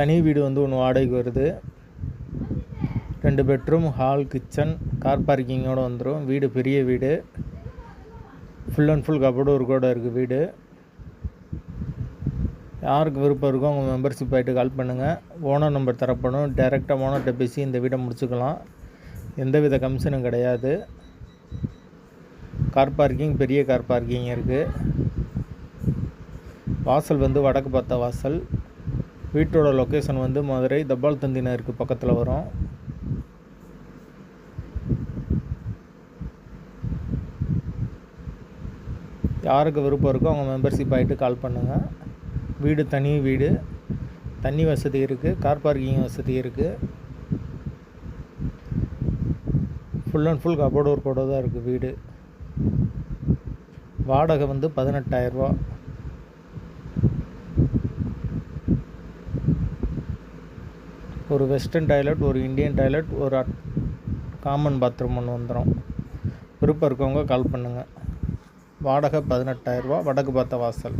தனி வீடு வந்து ஒன்று வாடகைக்கு வருது. ரெண்டு பெட்ரூம் ஹால் கிச்சன் கார் பார்க்கிங்கோடு வந்துடும் வீடு பெரிய வீடு. ஃபுல் அண்ட் ஃபுல் கபோர்டு கூட இருக்குது வீடு. யாருக்கு விருப்பம் இருக்கோ அவங்க மெம்பர்ஷிப் ஆகிட்டு கால் பண்ணுங்கள் ஓனர் நம்பர் தரப்படும். டேரெக்டாக ஓனர்கிட்ட பேசி இந்த வீடை முடிச்சுக்கலாம். எந்தவித கமிஷனும் கிடையாது. கார் பார்க்கிங் பெரிய கார் பார்க்கிங் இருக்குது வாசல் வந்து வடக்கு பார்த்த வாசல். வீட்டோட லொக்கேஷன் வந்து மதுரை தபால் தந்தினருக்கு பக்கத்தில் வரும். யாருக்கு விருப்பம் இருக்கோ அவங்க மெம்பர்ஷிப் ஆகிட்டு கால் பண்ணுங்கள் வீடு தனி வீடு. தண்ணி வசதி இருக்குது கார் பார்க்கிங் வசதி இருக்குது ஃபுல் அண்ட் ஃபுல் கபோர்டு ஒர்க்கோடு கூட தான் இருக்குது வீடு. வாடகை வந்து பதினெட்டாயிரரூபா ஒரு வெஸ்டர்ன் டாய்லெட் ஒரு இந்தியன் டாய்லெட் ஒரு காமன் பாத்ரூம் ஒன்று வந்துடும் விருப்பம் இருக்கவங்க கால் பண்ணுங்கள் வாடகை பதினெட்டாயிரரூபா வடக்கு பார்த்த வாசல்.